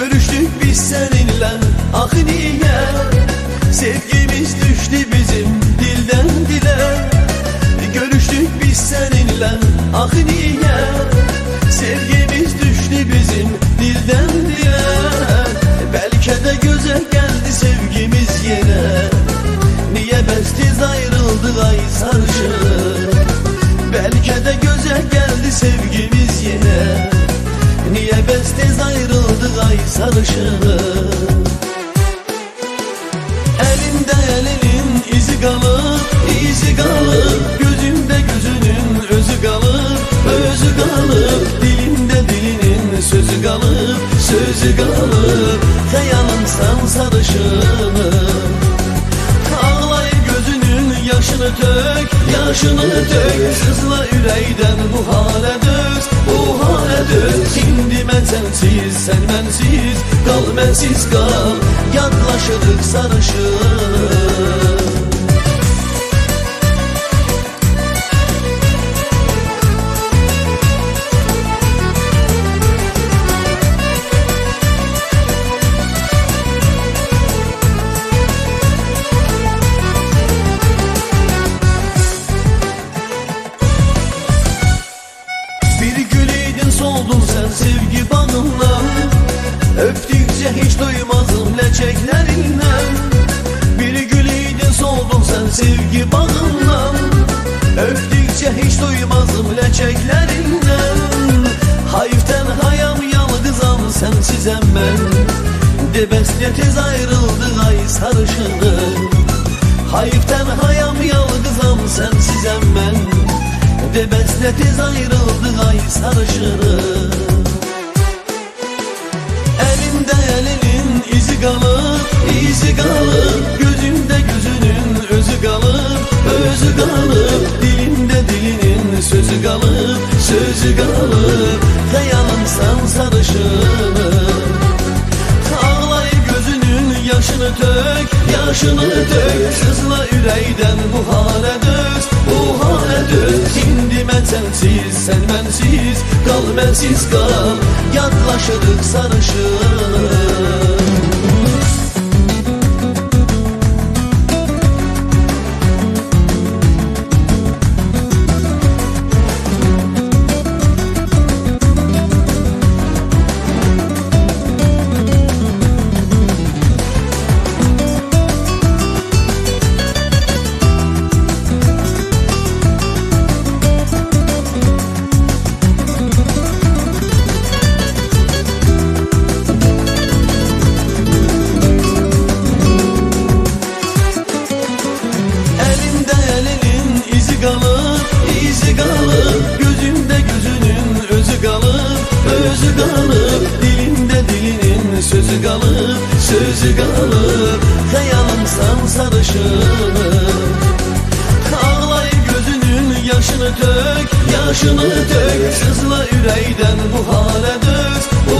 Görüştük biz seninle. Ah niye Gözümde gözünün özü kalır Dilimde dilinin sözü kalır, sözü kalır. Hayalım sen sarışınım Ağlayıp gözünün yaşını dök, yaşını dök Sızla üreyden bu hale döz, bu hale döz Şimdi ben sensiz, sen bensiz, kal bensiz kal. Yaklaşırık sarışın soldun sen sevgi bağımla Öptükçe hiç duymazım leçeklerinden Bir güleydin soldun sen sevgi bağımla Öptükçe hiç duymazım leçeklerinden Hayften hayam yalgızam sensiz ben. Debesle tez ayrıldı ay sarışınım Hayften hayam yalgızam sensiz ben Debesle tez ayrıldı ay sarışınım Elimde elinin izi kalır, izi kalır. Gözümde gözünün özü kalır, özü kalır. Dilimde dilinin sözü kalır, sözü kalır. Hayalım sen Ağlayıp gözünün yaşını dök, yaşını dök Sızla üreyden bu hale döz, bu hale döz Şimdi ben sensiz, sen bensiz, kal bensiz kal. Yaklaşırık sarışın sözü kalır Hayalım sen sarışınım Ağlayıp gözünün yaşını dök, yaşını dök Sızla üreyden bu